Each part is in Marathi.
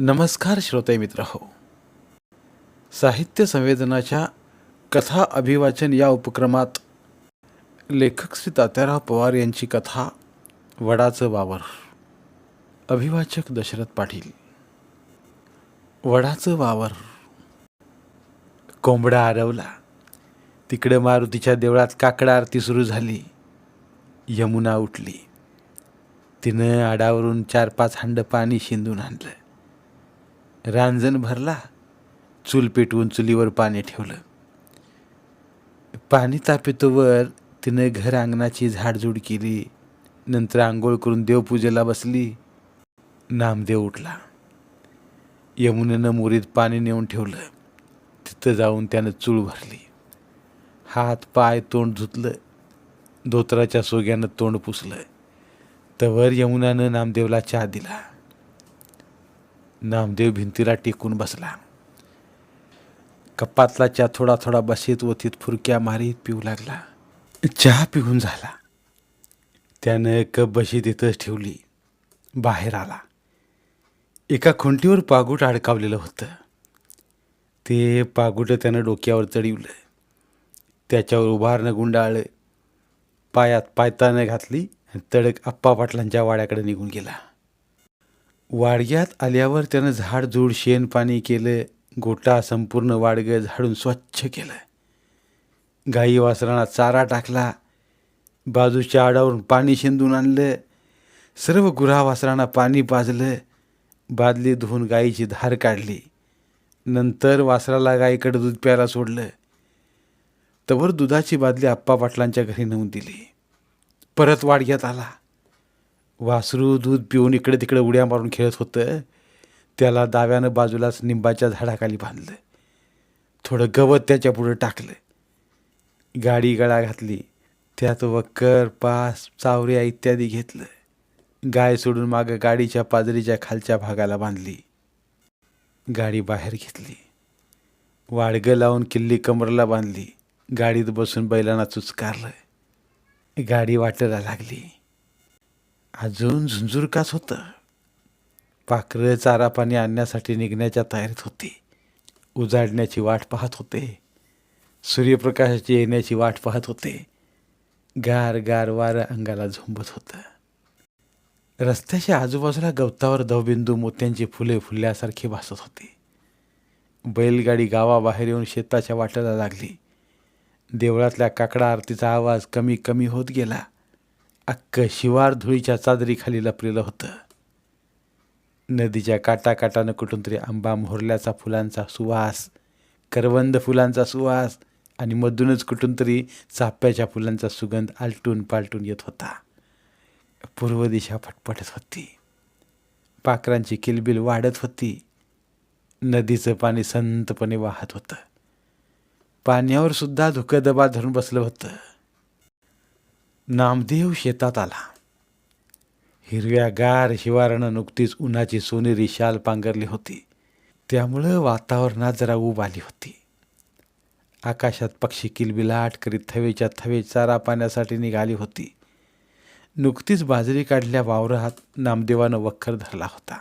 नमस्कार श्रोते मित्र हो. साहित्य संवेदनाच्या कथा अभिवाचन या उपक्रमात लेखक श्री तात्याराव पवार यांची कथा वडाचं वावर. अभिवाचक दशरथ पाटील. वडाचं वावर. कोंबडा आरवला. तिकडं मारुतीच्या देवळात काकडा आरती सुरू झाली. यमुना उठली. तिनं आडावरून चार पाच हांड पाणी शिंदून आणलं. रांजण भरला चूल पेटवून चुलीवर पाणी ठेवलं. पाणी तापेतोवर तिनं घर अंगणाची झाडझूड केली नंतर आंघोळ करून देवपूजेला बसली. नामदेव उठला. यमुनेनं मुरीत पाणी नेऊन ठेवलं. तिथं जाऊन त्यानं चूळ भरली. हात पाय तोंड धुतलं. धोत्राच्या सोग्यानं तोंड पुसलं. तवर यमुनानं नामदेवला चहा दिला. नामदेव भिंतीला टेकून बसला. कपातला चहा थोडा थोडा बसेत वतीत फुरक्या मारीत पिऊ लागला. चहा पिऊन झाला. त्यानं कप बशी तिथंच ठेवली. बाहेर आला. एका खुंटीवर पागूट अडकावलेलं होतं. ते पागुटं त्यानं डोक्यावर चढवलं. त्याच्यावर उभारणं गुंडाळलं. पायात पायतानं घातली आणि तडक आप्पा पाटलांच्या वाड्याकडे निघून गेला. वाडग्यात आल्यावर त्यानं झाडझूड शेण पाणी केलं गोटा संपूर्ण वाडगं झाडून स्वच्छ केलं. गाई वासरांना चारा टाकला बाजूच्या आडावरून पाणी शेंदून आणलं सर्व गुरा वासरांना पाणी पाजलं बादली धुवून गाईची धार काढली. नंतर वासराला गाईकडे दूध प्यायला सोडलं. तवर दुधाची बादली आप्पा पाटलांच्या घरी नेऊन दिली. परत वाडग्यात आला. वासरू दूध पिऊन इकडे तिकडे उड्या मारून खेळत होतं. त्याला डाव्यानं बाजूलाच निंबाच्या झाडाखाली बांधलं. थोडं गवत त्याच्या पुढं टाकलं. गाडी गळा घातली. त्यात वक्कर पास चावऱ्या इत्यादी घेतलं. गाय सोडून मागं गाडीच्या पाजरीच्या खालच्या भागाला बांधली. गाडी बाहेर घेतली. वाडगं लावून किल्ली कमरला बांधली. गाडीत बसून बैलांना चुचकारलं. गाडी वाटायला लागली. अजून झुंझुरकाच होतं पाखरं चारा पाणी आणण्यासाठी निघण्याच्या तयारीत होती. उजाडण्याची वाट पाहत होते. सूर्यप्रकाशाची येण्याची वाट पाहत होते. गार गार वारं अंगाला झोंबत होतं. रस्त्याच्या आजूबाजूला गवतावर दवबिंदू मोत्यांची फुले फुलल्यासारखी भासत होती. बैलगाडी गावाबाहेर येऊन शेताच्या वाटेला लागली. देवळातल्या काकडा आरतीचा आवाज कमी कमी होत गेला. अक्क शिवार धुळीच्या चादरीखाली लपलेलं होतं. नदीच्या काटाकाटानं कुठून तरी आंबा मोहरल्याचा फुलांचा सुवास करवंद फुलांचा सुवास आणि मधूनच कुठून तरी चाप्याच्या फुलांचा सुगंध आलटून पालटून येत होता. पूर्व दिशा फटफटत होती. पाखरांची किलबिल वाढत होती. नदीचं पाणी संतपणे वाहत होतं. पाण्यावर सुद्धा धुकं दबा धरून बसलं होतं. नामदेव शेतात आला. हिरव्यागार शिवारानं नुकतीच उन्हाची सोनेरी शाल पांघरली होती. त्यामुळं वातावरणात जरा ऊब आली होती. आकाशात पक्षी किलबिलाट करीत थवेच्या थवे चारा पाण्यासाठी निघाली होती. नुकतीच बाजरी काढल्या वावरात नामदेवानं वखर धरला होता.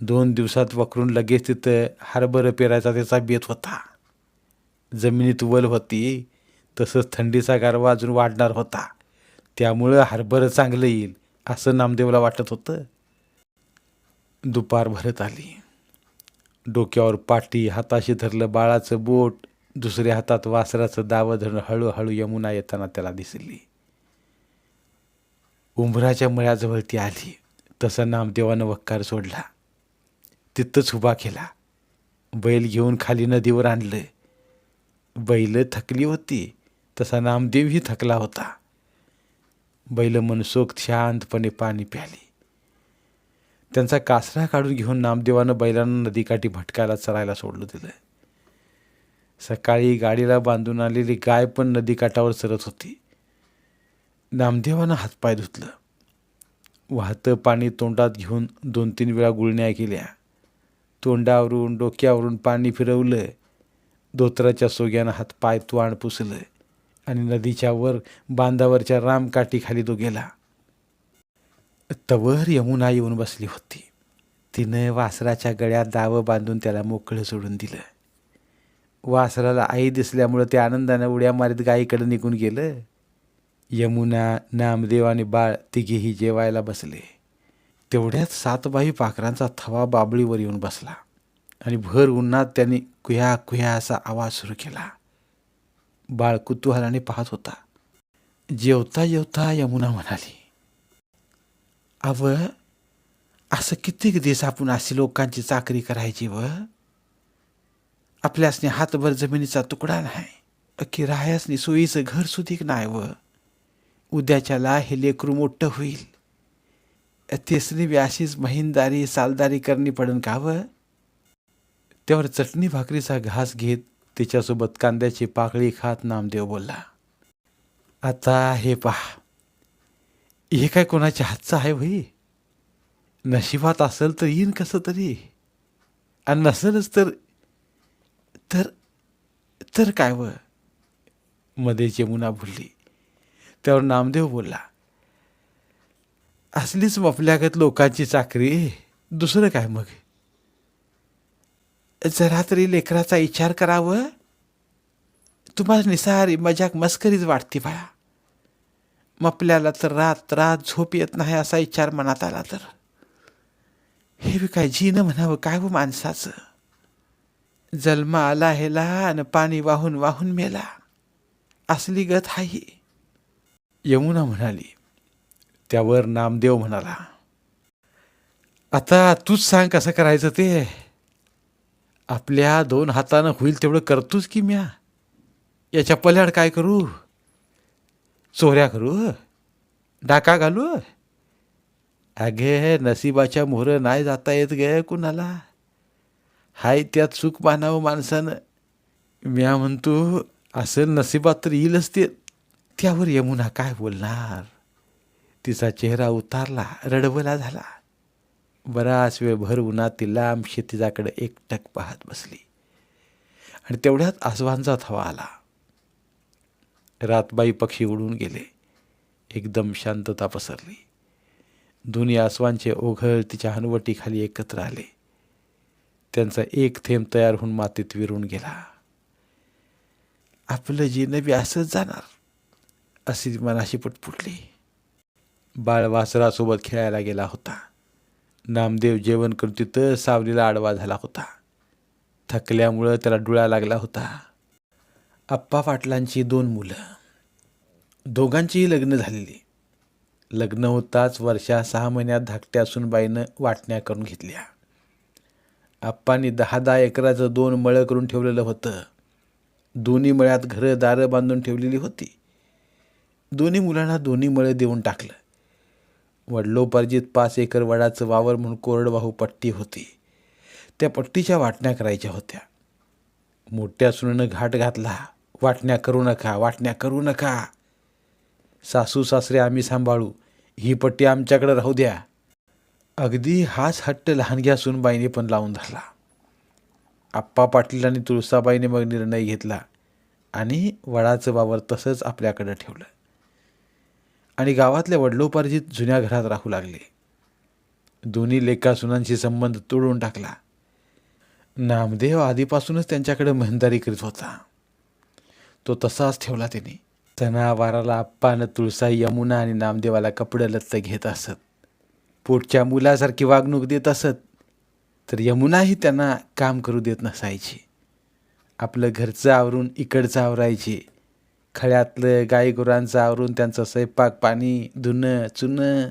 दोन दिवसात वखरून लगेच तिथं हरभरं पेरायचा त्याचा बेत होता. जमिनीत वल होती तसंच थंडीचा गारवा अजून वाढणार होता. त्यामुळं हरभरं चांगलं येईल असं नामदेवला वाटत होतं. दुपार भरत आली. डोक्यावर पाटी हाताशी धरलं बाळाचं बोट दुसऱ्या हातात वासराचं दावं धरणं हळूहळू यमुना येताना त्याला दिसली. उंबराच्या मळ्याजवळ ती आली. तसा नामदेवानं वक्कार सोडला. तिथंच उभा केला. बैल घेऊन खाली नदीवर आणलं. बैल थकली होती. तसा नामदेवही थकला होता. बैल मनसोक्त शांतपणे पाणी प्याली. त्यांचा कासरा काढून घेऊन नामदेवानं बैलांना नदीकाठी भटकायला चरायला सोडलं दिलं. सकाळी गाडीला बांधून आलेली गाय पण नदीकाठावर चरत होती. नामदेवानं हातपाय धुतलं. वाहतं पाणी तोंडात घेऊन दोन तीन वेळा गुळण्या केल्या. तोंडावरून डोक्यावरून पाणी फिरवलं. धोत्राच्या सोग्यानं हातपाय तुआण पुसलं. आणि नदीच्या वर बांधावरच्या रामकाठीखाली तो गेला. तवर यमुना येऊन बसली होती. तिनं वासराच्या गळ्यात दावं बांधून त्याला मोकळं सोडून दिलं. वासराला आई दिसल्यामुळं ते आनंदानं उड्या मारीत गायीकडे निघून गेलं. यमुना नामदेव आणि बाळ तिघेही जेवायला बसले. तेवढ्यात सातबाई पाखरांचा थवा बाबळीवर येऊन बसला आणि भर उन्हात त्यांनी कुया कुया असा आवाज सुरू केला. बाळ कुतूहलाने पाहत होता. जेवता जेवता यमुना म्हणाली अव असं कित्येक दिवस आपण अशी लोकांची चाकरी करायची व? आपल्यासने हातभर जमिनीचा तुकडा नाही की राहायसनी सोयीचं घर सुधीक नाही व? उद्याच्याला हे लेकरू मोठं होईल. तेसनी बी अशीच महिनदारी सालदारी करणी पडन का व? त्यावर चटणी भाकरीचा घास घेत तिच्यासोबत कांद्याची पाकळी खात नामदेव बोलला आता हे पहा हे काय कोणाच्या हातचं आहे भाई नशिबात असेल तर येईन कसं तरी? आणि नसेलच तर तर तर काय व? मध्ये जमुना बोलली. त्यावर नामदेव बोलला असलीच मपल्यागत लोकांची चाकरी दुसरं काय मग? जरा तरी लेकराचा विचार करावं. तुम्हाला निसारी मजाक मस्करीच वाटते बाया मपल्याला तर रात रात झोप येत नाही असा विचार मनात आला तर. हे बी काय जीनं म्हणावं काय व माणसाचं? जन्मा आला हेला आणि पाणी वाहून वाहून मेला. असली गत हाही. यमुना म्हणाली. त्यावर नामदेव म्हणाला. आता तूच सांग कसं करायचं ते. आपल्या दोन हातानं होईल तेवढं करतोच की म्या? याच्या पल्याड काय करू? चोऱ्या करू डाका घालू अगे नशिबाच्या मोहर नाही जाता येत गे कुणाला. हाय त्यात सुख मानावं माणसानं. म्या म्हणतो असं नशिबात तर येईलच ते. त्यावर यमुना काय बोलणार? तिचा चेहरा उतारला रडवला झाला. बराच वेळ भर उन्हात ती लांब शेतीजाकडे एकटक पाहत बसली. आणि तेवढ्यात आसवांचा थवा आला. रातबाई पक्षी उडून गेले. एकदम शांतता पसरली. दोन्ही आसवांचे ओघळ तिच्या हनुवटीखाली एकत्र आले. त्यांचा एक थेंब तयार होऊन मातीत विरून गेला. आपलं जिनबी असंच जाणार अशी मनाशी पटपुटली. बाळ वासरासोबत खेळायला गेला होता. नामदेव जेवण करून तिथं सावलीला आडवा झाला होता. थकल्यामुळं त्याला डोळा लागला होता. आप्पा पाटलांची दोन मुलं. दोघांचीही लग्न झालेली. लग्न होताच वर्षा सहा महिन्यात धाकट्या सुनबाईनं वाटण्या करून घेतल्या. आप्पांनी दहा दहा एकराचं दोन मळं करून ठेवलेलं होतं. दोन्ही मळ्यात घरं दारं बांधून ठेवलेली होती. दोन्ही मुलांना दोन्ही मळं देऊन टाकलं. वडलोपार्जित पाच एकर वडाचं वावर म्हणून कोरडवाहू पट्टी होती. त्या पट्टीच्या वाटण्या करायच्या होत्या. मोठ्या सुनेनं घाट घातला. वाटण्या करू नका वाटण्या करू नका. सासू सासरे आम्ही सांभाळू. ही पट्टी आमच्याकडे राहू द्या. अगदी हाच हट्ट लहानग्या सुनबाईने पण लावून धरला. आप्पा पाटील आणि तुळसाबाईने मग निर्णय घेतला आणि वडाचं वावर तसंच आपल्याकडं ठेवलं. आणि गावातल्या वडलोपार्जित जुन्या घरात राहू लागले. दोन्ही लेखासुनांशी संबंध तोडून टाकला. नामदेव आधीपासूनच त्यांच्याकडे मेहनदारी करीत होता. तो तसाच ठेवला त्याने. सणावाराला आप्पानं तुळसा यमुना आणि नामदेवाला कपडे लत्त घेत असत. पोटच्या मुलासारखी वागणूक देत असत. तर यमुनाही त्यांना काम करू देत नसायची. आपलं घरचं आवरून इकडचं आवरायची. खळ्यातलं गाईगुरांचं आवरून त्यांचं स्वयंपाक पाणी धुणं चुनं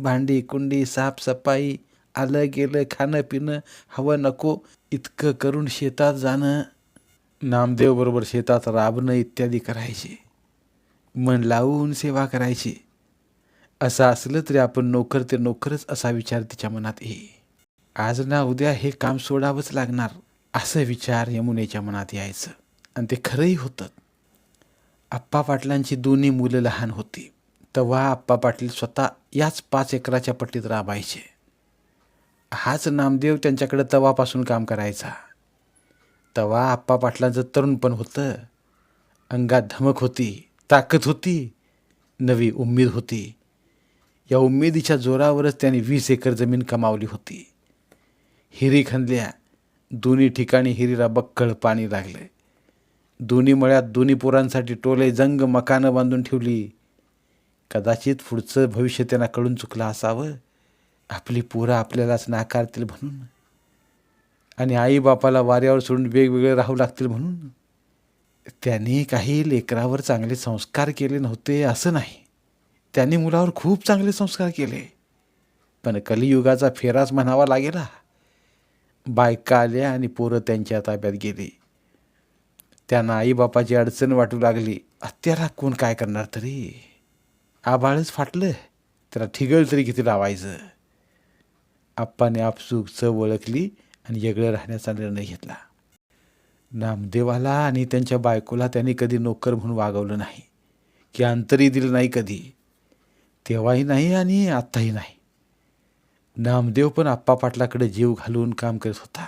भांडी कुंडी साफसफाई आलं गेलं खाणं पिणं हवं नको इतकं करून शेतात जाणं. नामदेवबरोबर शेतात राबणं इत्यादी करायचे. मन लावून सेवा करायची. असं असलं तरी आपण नोकर ते नोकरच असा विचार तिच्या मनात येई आज ना उद्या हे काम सोडावंच लागणार असं विचार यमुनेच्या मनात यायचं. आणि ते खरंही होतं. आप्पा पाटलांची दोन्ही मुलं लहान होती. तेव्हा आप्पा पाटील स्वतः याच पाच एकराच्या पट्टीत राबायचे. हाच नामदेव त्यांच्याकडे तवापासून काम करायचा. तवा आप्पा पाटलांचं तरुणपण होतं. अंगात धमक होती ताकद होती नवी उमेद होती. या उमेदीच्या जोरावरच त्यांनी वीस एकर जमीन कमावली होती. हिरी खणल्या दोन्ही ठिकाणी हिरीला बक्कळ पाणी लागलं. दोन्ही मळ्यात दोन्ही पोरांसाठी टोले जंग मकानं बांधून ठेवली. कदाचित पुढचं भविष्य त्यांना कळून चुकलं असावं. आपली पोरं आपल्यालाच नाकारतील म्हणून. आणि आईबापाला वाऱ्यावर सोडून वेगवेगळे राहू लागतील म्हणून. त्यांनी काही लेकरावर चांगले संस्कार केले नव्हते असं नाही. त्यांनी मुलावर खूप चांगले संस्कार केले. पण कलियुगाचा फेराच म्हणावा लागेला. बायका आल्या आणि पोरं त्यांच्या ताब्यात गेली. त्यांना आईबापाची अडचण वाटू लागली. हत्याला कोण काय करणार तरी? आबाळच फाटलं. त्याला ठिगळ तरी किती लावायचं? आप्पाने आपसूक चव ओळखली आणि वेगळं राहण्याचा निर्णय घेतला. नामदेवाला आणि त्यांच्या बायकोला त्यांनी कधी नोकर म्हणून वागवलं नाही. की अंतरही दिलं नाही कधी. तेव्हाही नाही आणि आत्ताही नाही. नामदेव पण आप्पा पाटलाकडे जीव घालून काम करत होता.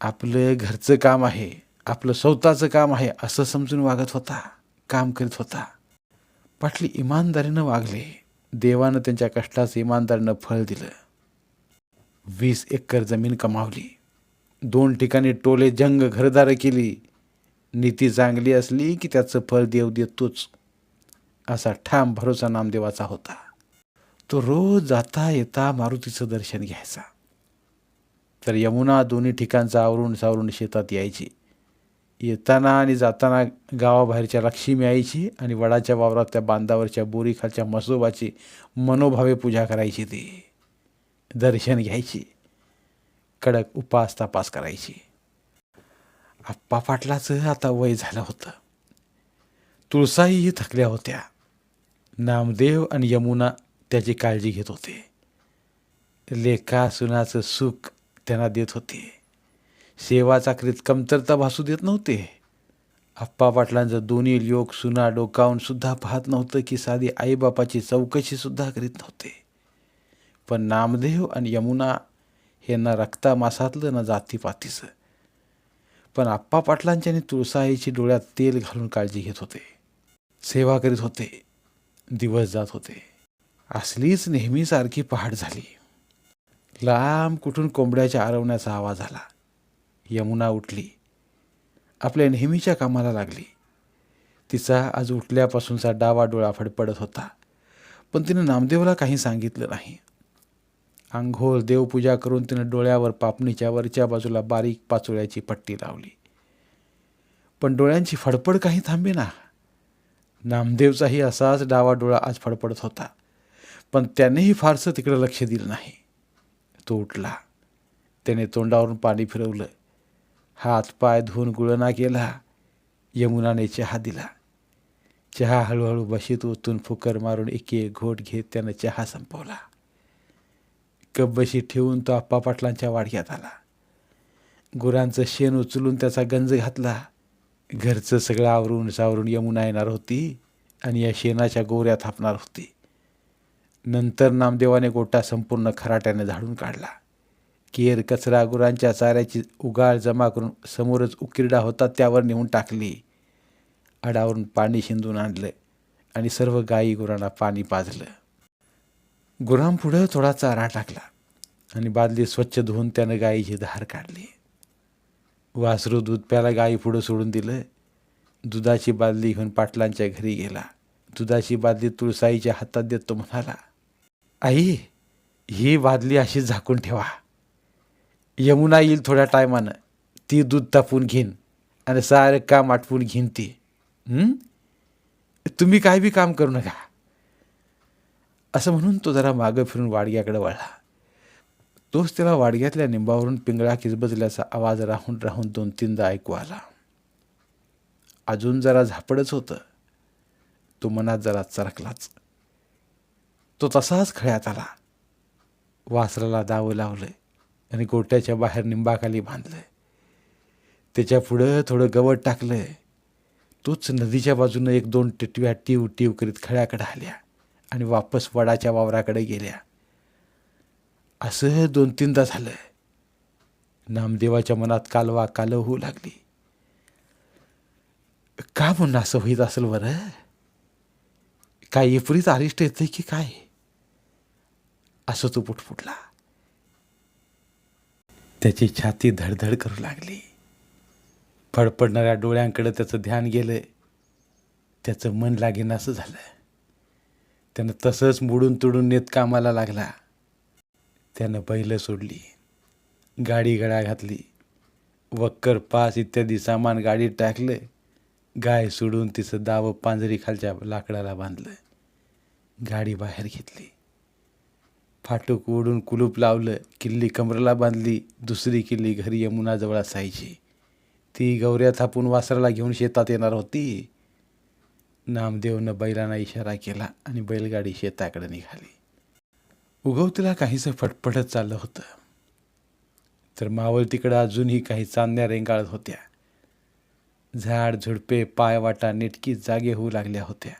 आपलं घरचं काम आहे. आपलं स्वतःचं काम आहे असं समजून वागत होता काम करत होता. पाटली इमानदारीनं वागले. देवानं त्यांच्या कष्टाचं इमानदारीनं फळ दिलं. वीस एकर जमीन कमावली. दोन ठिकाणी टोले जंग घरदारं केली. नीती चांगली असली की त्याचं फळ देव देतोच. असा ठाम भरोसा नामदेवाचा होता. तो रोज जाता येता मारुतीचं दर्शन घ्यायचा. तर यमुना दोन्ही ठिकाणचं आवरून सावरून शेतात यायची. येताना आणि जाताना गावाबाहेरच्या लक्ष्मी यायची आणि वडाच्या वावरात त्या बांधावरच्या बोरीखालच्या मसोबाची मनोभावे पूजा करायची ती. दर्शन घ्यायची. कडक उपास तपास करायची. आप्पा पाटलाचं आता वय झालं होतं. तुळसाईही थकल्या होत्या. नामदेव आणि यमुना त्याची काळजी घेत होते. लेखा सुनाचं सुख त्यांना देत होते. सेवा चाकरीत कमतरता भासू देत नव्हते. आप्पा पाटलांचं दोन्ही लोक सुना डोकावून सुद्धा पाहत नव्हतं की साधी आईबापाची चौकशी सुद्धा करीत नव्हते. पण नामदेव आणि यमुना हे ना रक्ता मासातलं ना जातीपातीचं. पण आप्पा पाटलांच्या आणि तुळसाईची डोळ्यात तेल घालून काळजी घेत होते. सेवा करीत होते. दिवस जात होते. असलीच नेहमीसारखी पहाट झाली. लांब कुठून कोंबड्याच्या आरवण्याचा आवाज आला. यमुना उठली. आपल्या नेहमीच्या कामाला लागली. तिचा आज उठल्यापासूनचा डावा डोळा फडफडत होता. पण तिनं नामदेवला काही सांगितलं नाही. आंघोळ देवपूजा करून तिनं डोळ्यावर पापणीच्या वरच्या बाजूला बारीक पाचोळ्याची पट्टी लावली. पण डोळ्यांची फडफड काही थांबे ना नामदेवचाही असाच डावा डोळा आज फडफडत होता. पण त्यानेही फारसं तिकडं लक्ष दिलं नाही. तो उठला. त्याने तोंडावरून पाणी फिरवलं. हात पाय धुवून गुळणा केला. यमुनाने चहा दिला. चहा हळूहळू बशीत ओतून फुकर मारून एक एक घोट घेत त्यानं चहा संपवला. कप बशीत ठेवून तो आप्पा पाटलांच्या वाडग्यात आला. गुरांचं शेण उचलून त्याचा गंज घातला. घरचं सगळं आवरून सावरून यमुना येणार होती आणि या शेणाच्या गोऱ्या थापणार होती. नंतर नामदेवाने गोटा संपूर्ण खराट्याने झाडून काढला. केर कचरा गुरांच्या चाऱ्याची उगाळ जमा करून समोरच उकिरडा होता त्यावर नेऊन टाकली. आडावरून पाणी शिंदून आणलं आणि सर्व गाई गुरांना पाणी पाजलं. गुरांपुढं थोडा चारा टाकला आणि बादली स्वच्छ धुवून त्यानं गाईची धार काढली. वासरू दूध प्याला गाई पुढं सोडून दिलं. दुधाची बादली घेऊन पाटलांच्या घरी गेला. दुधाची बादली तुळसाईच्या हातात देतो म्हणाला आई ही बादली अशी झाकून ठेवा. यमुना येईल थोड्या टायमानं. ती दूध तापून घेईन. आणि सारं काम आटपून घेईन ती. तुम्ही काय बी काम करू नका. असं म्हणून तो जरा मागं फिरून वाडग्याकडे वळला. तोच त्याला वाडग्यातल्या निंबावरून पिंगळा किजबजल्याचा आवाज राहून राहून दोन तीनदा ऐकू आला. अजून जरा झापडच होतं. तो मनात जरा चरकलाच. तो तसाच खळ्यात आला. वासराला दावं लावलं. आणि गोट्याच्या बाहेर निंबाखाली बांधलं त्याच्या पुढं थोडं गवत टाकलं तोच नदीच्या बाजूनं एक दोन टिटव्या टीव टीव करीत खळ्याकडे आल्या आणि वापस वडाच्या वावराकडे गेल्या. असं दोन तीनदा झालं नामदेवाच्या मनात कालवा कालव होऊ लागली. का म्हणून असं होईत असेल बरं? काय एप्रित अरिष्ट येते की काय? असं तो पुटपुटला. त्याची छाती धडधड करू लागली. फडफडणाऱ्या डोळ्यांकडे त्याचं ध्यान गेलं त्याचं मन लागेनासं झालं त्यानं तसंच मोडून तुडून नेत कामाला लागला. त्यानं बैलं सोडली गाडी गळा घातली वक्कर पास इत्यादी सामान गाडीत टाकलं गाय सोडून तिचं दावं पांजरी खालच्या लाकडाला बांधलं गाडी बाहेर घेतली. फाटूक ओढून कुलूप लावलं किल्ली कमरेला बांधली दुसरी किल्ली घरी यमुनाजवळ असायची. ती गौऱ्या थापून वासराला घेऊन शेतात येणार होती. नामदेवनं बैलांना इशारा केला आणि बैलगाडी शेताकडे निघाली. उगवतीला काहीसं फटफटत चाललं होतं. तर मावळ तिकडं अजूनही काही चांदण्या रेंगाळत होत्या. झाड झुडपे पायवाटा नेटकी जागे होऊ लागल्या होत्या.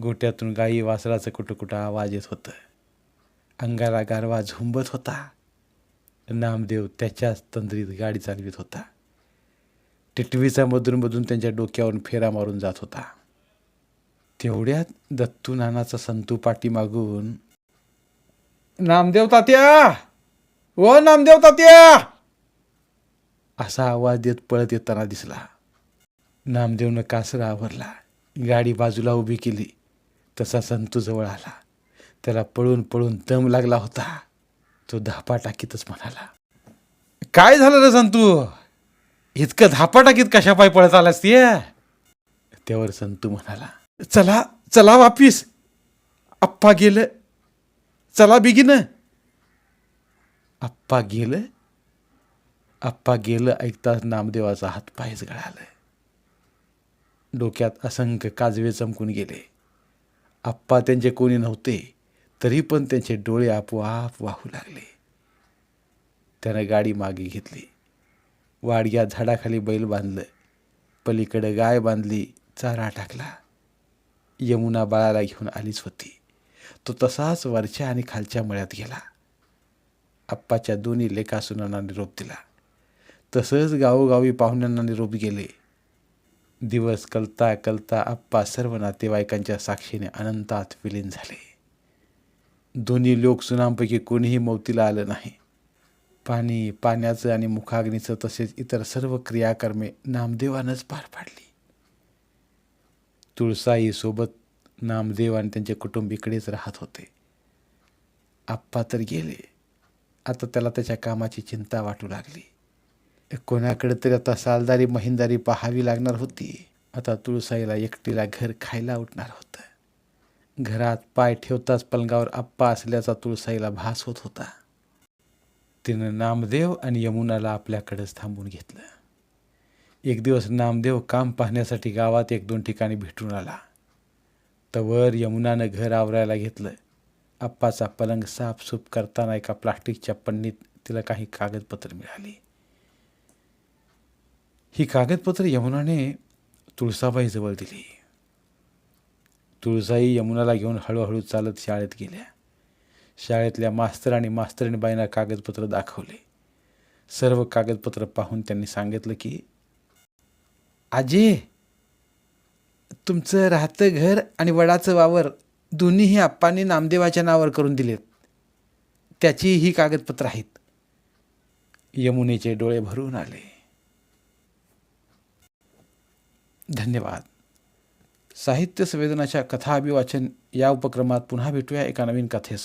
गोट्यातून गाई वासराचं कुठं कुठं आवाज येत होतं. अंगाला गारवा झुंबत होता. नामदेव त्याच्याच तंद्रीत गाडी चालवित होता. टिटवीचा मधून मधून त्यांच्या डोक्यावरून फेरा मारून जात होता. तेवढ्यात दत्तू नानाचा संतू पाठी मागून नामदेव तात्या! ओ नामदेव तात्या! असा आवाज देत पळत येताना दिसला. नामदेवनं कासरा आवरला. गाडी बाजूला उभी केली. तसा संतूजवळ आला. त्याला पळून पळून दम लागला होता. तो धापा टाकीतच म्हणाला. काय झालं रे संतू? इतकं धापा टाकीत कशा पाय पळत आलास ते? त्यावर संतू म्हणाला चला चला वापिस. आप्पा गेलं. चला बिगिन. आप्पा गेलं. आप्पा गेलं ऐकताच नामदेवाचा हात पायच गळालं. डोक्यात असंख्य काजवे चमकून गेले. आप्पा त्यांचे कोणी नव्हते तरी पण त्यांचे डोळे आपोआप वाहू लागले. त्यानं गाडी मागे घेतली. वाडग्या झाडाखाली बैल बांधलं. पलीकडे गाय बांधली चारा टाकला. यमुना बाळाला घेऊन आलीच होती. तो तसाच वरच्या आणि खालच्या मळ्यात गेला. आप्पाच्या दोन्ही लेखासुनांना निरोप दिला. तसंच गावोगावी पाहुण्यांना निरोप गेले. दिवस कलता कलता आप्पा सर्व नातेवाईकांच्या साक्षीने अनंतात विलीन झाले. दोन्ही लोक सुनांपैकी कोणीही मौतीला आलं नाही. पाणी पाण्याचं आणि मुखाग्नीचं तसेच इतर सर्व क्रियाकर्मे नामदेवानंच पार पाडली. तुळसाई सोबत नामदेव आणि त्यांचे कुटुंबीकडेच राहत होते. आप्पा तर गेले. आता त्याला त्याच्या कामाची चिंता वाटू लागली. कोणाकडे तरी आता सालदारी महिंदारी पाहावी लागणार होती. आता तुळसाईला एकटीला घर खायला उठणार होतं. घरात पाय ठेवताच पलंगावर आप्पा असल्याचा तुळसाईला भास होत होता. तिनं नामदेव आणि यमुनाला आपल्याकडेच थांबून घेतलं. एक दिवस नामदेव काम पाहण्यासाठी गावात एक दोन ठिकाणी भेटून आला. तवर यमुनानं घर आवरायला घेतलं. आप्पाचा पलंग साफसूफ करताना एका प्लास्टिकच्या पन्नीत तिला काही कागदपत्र मिळाली. ही कागदपत्र यमुनाने तुळसाबाईजवळ दिली. तुळसाई यमुनाला घेऊन हळूहळू चालत शाळेत गेल्या. शाळेतल्या मास्तर आणि मास्तरणीबाईंना कागदपत्र दाखवले. सर्व कागदपत्र पाहून त्यांनी सांगितलं की आजी तुमचं राहतं घर आणि वडाचं वावर दोन्हीही आप्पांनी नामदेवाच्या नावावर करून दिलेत. त्याची ही कागदपत्र आहेत. यमुनेचे डोळे भरून आले. धन्यवाद. साहित्य संवेदनाच्या कथा अभिवाचन या उपक्रमात पुन्हा भेटूया एका नवीन कथेसह.